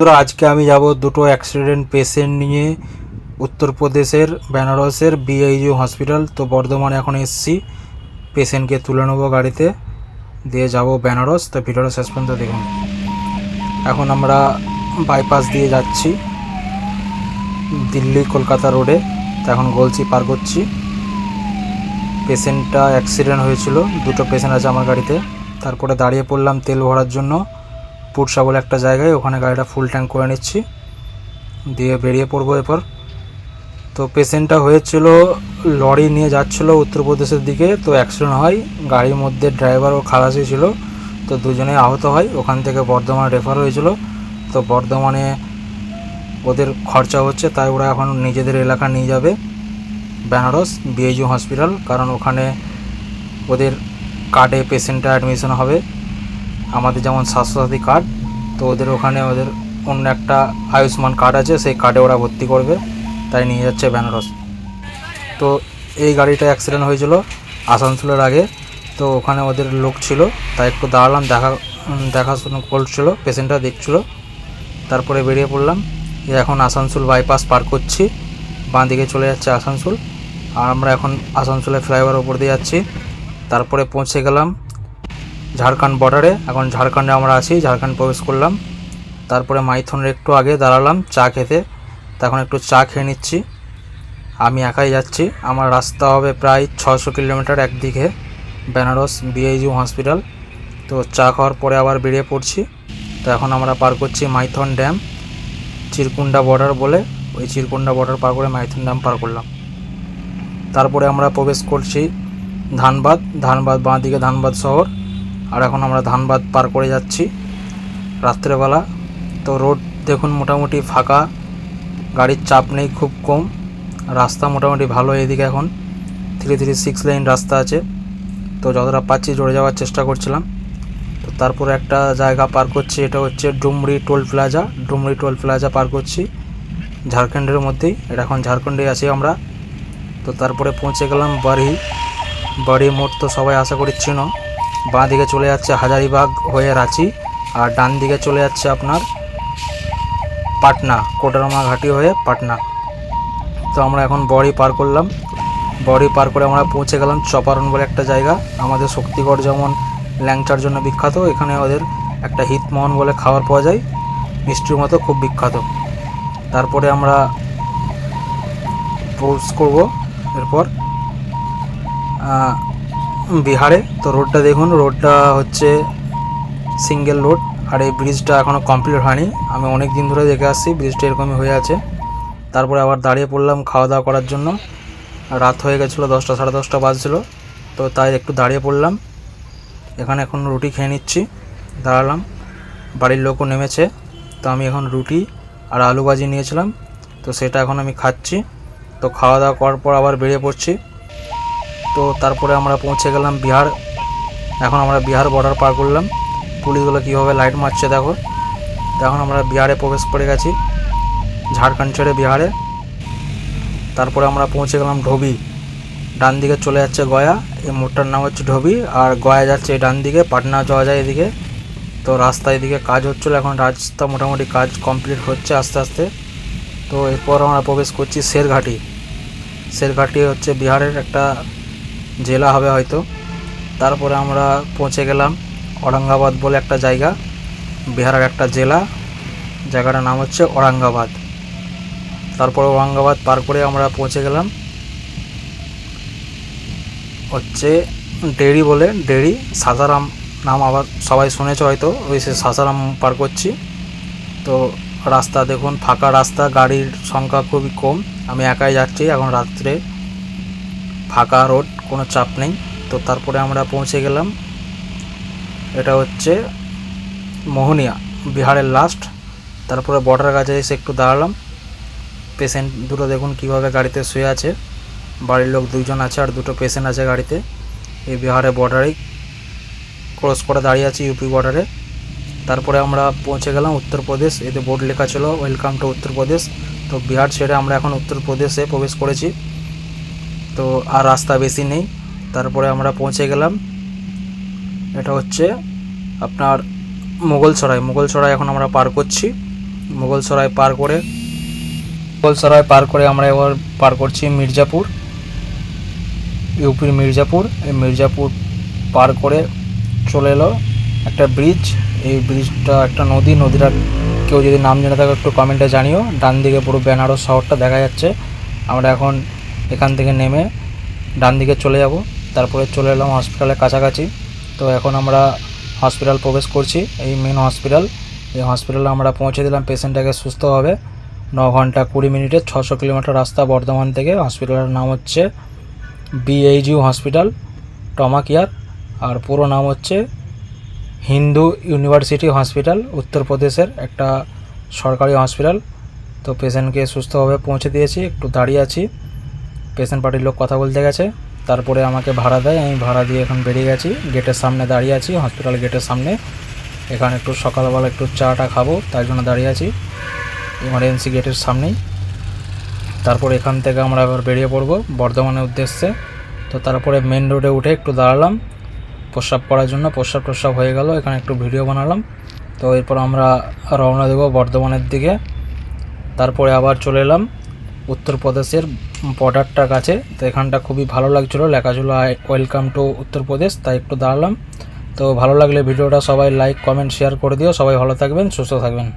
বন্ধুরা আজকে আমি যাব দুটো অ্যাক্সিডেন্ট পেশেন্ট নিয়ে উত্তরপ্রদেশের, বেনারসের বিআইজিও হসপিটাল তো বর্ধমানে এখন এসছি। পেশেন্টকে তুলে নেব গাড়িতে। দিয়ে যাব বেনারস। তো ভিডিওটা শেষ পর্যন্ত দেখুন। এখন আমরা বাইপাস দিয়ে যাচ্ছি। দিল্লি কলকাতা রোডে। তো এখন গলছি, পার করছি। পেশেন্টটা অ্যাক্সিডেন্ট হয়েছিল। দুটো পেশেন্ট আছে আমার গাড়িতে। তারপরে দাঁড়িয়ে পড়লাম তেল ভরার জন্য। পুরসা বলে একটা জায়গায়, ওখানে গাড়িটা ফুল ট্যাঙ্ক করে নিচ্ছি। দিয়ে বেরিয়ে পড়ব এরপর। তো পেশেন্টটা হয়েছিল, লরি নিয়ে যাচ্ছিল উত্তরপ্রদেশের দিকে, তো অ্যাক্সিডেন্ট হয়। গাড়ির মধ্যে ড্রাইভার ও খালাসি ছিল, তো দুজনেই আহত হয়। ওখান থেকে বর্ধমান রেফার হয়েছিল। তো বর্ধমানে ওদের খরচা হচ্ছে, তাই ওরা এখন নিজেদের এলাকা নিয়ে যাবে। বেনারস বিএইচইউ হসপিটাল কারণ ওখানে ওদের কার্ডে পেশেন্টটা অ্যাডমিশন হবে। আমাদের যেমন স্বাস্থ্যসাথী কার্ড তো ওদের ওখানে ওদের অন্য একটা আয়ুষ্মান কার্ড আছে, সেই কার্ডে ওরা ভর্তি করবে। তাই নিয়ে যাচ্ছে বেনারস। তো এই গাড়িটা অ্যাক্সিডেন্ট হয়েছিল আসানসোলের আগে। তো ওখানে ওদের লোক ছিল, তাই একটু দাঁড়ালাম, দেখা দেখাশুনো করছিল পেশেন্টটা দেখছিল। তারপরে বেরিয়ে পড়লাম। এই এখন আসানসোল বাইপাস পার করছি। বাঁ দিকে চলে যাচ্ছে আসানসোল। আর আমরা এখন আসানসোলের ফ্লাইওভার ওপর দিয়ে যাচ্ছি। তারপরে পৌঁছে গেলাম ঝাড়খণ্ড বর্ডারে এখন ঝাড়খণ্ডে আমরা আছি, ঝাড়খণ্ড প্রবেশ করলাম। তারপরে মাইথনের একটু আগে দাঁড়ালাম চা খেতে। তখন একটু চা খেয়ে নিচ্ছি। আমি একাই যাচ্ছি। আমার রাস্তা হবে প্রায় ছশো কিলোমিটার একদিকে, বেনারস বিআইজিউ হসপিটাল তো চা খাওয়ার পরে আবার বেরিয়ে পড়ছি। তো এখন আমরা পার করছি মাইথন ড্যাম চিরকুন্ডা বর্ডার বলে। ওই চিরকুন্ডা বর্ডার পার করে মাইথন ড্যাম পার করলাম। তারপরে আমরা প্রবেশ করছি ধানবাদ। ধানবাদ বাঁ দিকে ধানবাদ শহর। আর এখন আমরা ধানবাদ পার করে যাচ্ছি রাত্রেবেলা। তো রোড দেখুন মোটামুটি ফাঁকা, গাড়ির চাপ নেই খুব কম, রাস্তা মোটামুটি ভালো এদিকে এখন। থ্রি থ্রি সিক্স লাইন রাস্তা আছে, তো যতটা পাচ্ছি জড়ে যাওয়ার চেষ্টা করছিলাম। তো তারপর একটা জায়গা পার করছি, এটা হচ্ছে Dumri toll plaza, Dumri toll plaza পার করছি ঝাড়খণ্ডের মধ্যেই। এটা এখন ঝাড়খণ্ডে আছি আমরা। তো তারপরে পৌঁছে গেলাম বাড়ি বাড়ি মোট তো সবাই আশা করি চিনো। বাঁ দিকে চলে যাচ্ছে হাজারিবাগ হয়ে রাঁচি, আর ডান দিকে চলে যাচ্ছে আপনার পাটনা কোটারমা ঘাটি হয়ে পাটনা। তো আমরা এখন বড়ি পার করলাম। বড়ি পার করে আমরা পৌঁছে গেলাম চপারন বলে একটা জায়গা। আমাদের শক্তিগড় যেমন ল্যাংচার জন্য বিখ্যাত, এখানে ওদের একটা হিতমোহন বলে খাবার পাওয়া যায়। মিষ্টির মতো খুব বিখ্যাত। তারপরে আমরা পোজ করব। এরপর বিহারে। তো রোডটা দেখুন, রোডটা হচ্ছে সিঙ্গেল রোড আর এই ব্রিজটা এখনও কমপ্লিট হয়নি। আমি অনেক দিন ধরে দেখে আসছি ব্রিজটা এরকমই হয়ে আছে। তারপরে আবার দাঁড়িয়ে পড়লাম খাওয়া দাওয়া করার জন্য। রাত হয়ে গেছিল দশটা, সাড়ে দশটা বাজছিল। তো তাই একটু দাঁড়িয়ে পড়লাম। এখানে এখন রুটি খেয়ে নিচ্ছি, দাঁড়ালাম। বাড়ির লোকও নেমেছে। তো আমি এখন রুটি আর আলু ভাজি নিয়েছিলাম। তো সেটা এখন আমি খাচ্ছি। তো খাওয়া দাওয়া করার পর আবার বেরিয়ে পড়ছি। তো তারপরে আমরা পৌঁছে গেলাম বিহার। এখন আমরা বিহার বর্ডার পার করলাম। পুলিশগুলো কীভাবে লাইট মারছে দেখো। এখন আমরা বিহারে প্রবেশ করে গেছি। ঝাড়খণ্ড ছেড়ে বিহারে। তারপরে আমরা পৌঁছে গেলাম ঢোবি। ডান দিকে চলে যাচ্ছে গয়া। এই মোড়টার নাম হচ্ছে ঢোবি। আর গয়া যাচ্ছে ডান দিকে। পাটনা যাওয়া যায় এদিকে। তো রাস্তা এদিকে কাজ হচ্ছিল। এখন রাস্তা মোটামুটি কাজ কমপ্লিট হচ্ছে আস্তে আস্তে। তো এরপর আমরা প্রবেশ করছি শেরঘাটি। শেরঘাটি হচ্ছে বিহারের একটা জেলা হবে হয়তো। তারপরে আমরা পৌঁছে গেলাম ঔরঙ্গাবাদ বলে একটা জায়গা, বিহারের একটা জেলা। জায়গাটার নাম হচ্ছে ঔরঙ্গাবাদ। তারপরে ঔরঙ্গাবাদ পার করে আমরা পৌঁছে গেলাম। হচ্ছে ডেরি বলে, ডেরি সাসারাম নাম আবার সবাই শুনেছ হয়তো, ওই সে সাসারাম পার করছি। তো রাস্তা দেখুন, ফাঁকা রাস্তা, গাড়ির সংখ্যা খুবই কম। আমি একাই যাচ্ছি, এখন রাত্রে ফাঁকা রোড। কোনো চাপ নেই। তো তারপরে আমরা পৌঁছে গেলাম। এটা হচ্ছে মোহনিয়া, বিহারের লাস্ট তারপরে বর্ডার কাছে এসে একটু দাঁড়ালাম। পেশেন্ট দুটো দেখুন কীভাবে গাড়িতে শুয়ে আছে। বাড়ির লোক দুইজন আছে আর দুটো পেশেন্ট আছে গাড়িতে। এই বিহারের বর্ডারেই ক্রস করে দাঁড়িয়ে আছি ইউপি বর্ডারে তারপরে আমরা পৌঁছে গেলাম উত্তরপ্রদেশ। এতে বোর্ড লেখা ছিল ওয়েলকাম টু উত্তরপ্রদেশ। তো বিহার ছেড়ে আমরা এখন উত্তরপ্রদেশে প্রবেশ করেছি। তো আর রাস্তা বেশি নেই। তারপরে আমরা পৌঁছে গেলাম। এটা হচ্ছে আপনার মোগলসরাই। মোগলসরাই এখন আমরা পার করছি। মুঘলসরাই পার করে মুঘলসরাই পার করে আমরা এবার পার করছি মির্জাপুর, ইউপির মির্জাপুর। এই মির্জাপুর পার করে চলে এলো একটা ব্রিজ এই ব্রিজটা একটা নদী। নদীটা কেউ যদি নাম জেনে থাকে একটু কমেন্টে জানিও। ডান দিকে পুরো বেনারস শহরটা দেখা যাচ্ছে। আমরা এখন এখান থেকে নেমে ডান দিকে চলে যাব। তারপরে চলে এলাম হসপিটালের কাছাকাছি। তো এখন আমরা হসপিটাল প্রবেশ করছি, এই মেন হসপিটাল এই হসপিটালে আমরা পৌঁছে দিলাম পেশেন্টটাকে সুস্থ হবে ন ঘণ্টা কুড়ি মিনিটে ছশো কিলোমিটার রাস্তা বর্ধমান থেকে। হসপিটালের নাম হচ্ছে বিএইচইউ হসপিটাল টমা কেয়ার আর পুরো নাম হচ্ছে হিন্দু ইউনিভার্সিটি হসপিটাল উত্তরপ্রদেশের একটা সরকারি হসপিটাল তো পেশেন্টকে সুস্থভাবে পৌঁছে দিয়েছি, একটু দাঁড়িয়ে আছি। পেশেন্ট পার্টির লোক কথা বলতে গেছে। তারপরে আমাকে ভাড়া দেয়, আমি ভাড়া দিয়ে এখন বেরিয়ে গেছি। গেটের সামনে দাঁড়িয়ে আছি হসপিটাল গেটের সামনে। এখানে একটু সকালবেলা একটু চাটা খাব তাই জন্য দাঁড়িয়ে আছি। ইমার্জেন্সি গেটের সামনেই। তারপর এখান থেকে আমরা এবার বেরিয়ে পড়ব বর্ধমানের উদ্দেশ্যে। তো তারপরে মেন রোডে উঠে একটু দাঁড়ালাম। প্রস্রাব করার জন্য প্রস্রাব প্রস্রাব হয়ে গেল, এখানে একটু ভিডিও বানালাম। তো এরপর আমরা রওনা দেবো বর্ধমানের দিকে। তারপরে আবার চলে এলাম। উত্তরপ্রদেশের বর্ডারটার কাছে। তো এখানটা খুবই ভালো লাগছিল। লেখা ছিল ওয়েলকাম টু উত্তরপ্রদেশ তাই একটু দাঁড়ালাম। তো ভালো লাগলে ভিডিওটা সবাই লাইক, কমেন্ট শেয়ার করে দিও। সবাই ভালো থাকবেন, সুস্থ থাকবেন।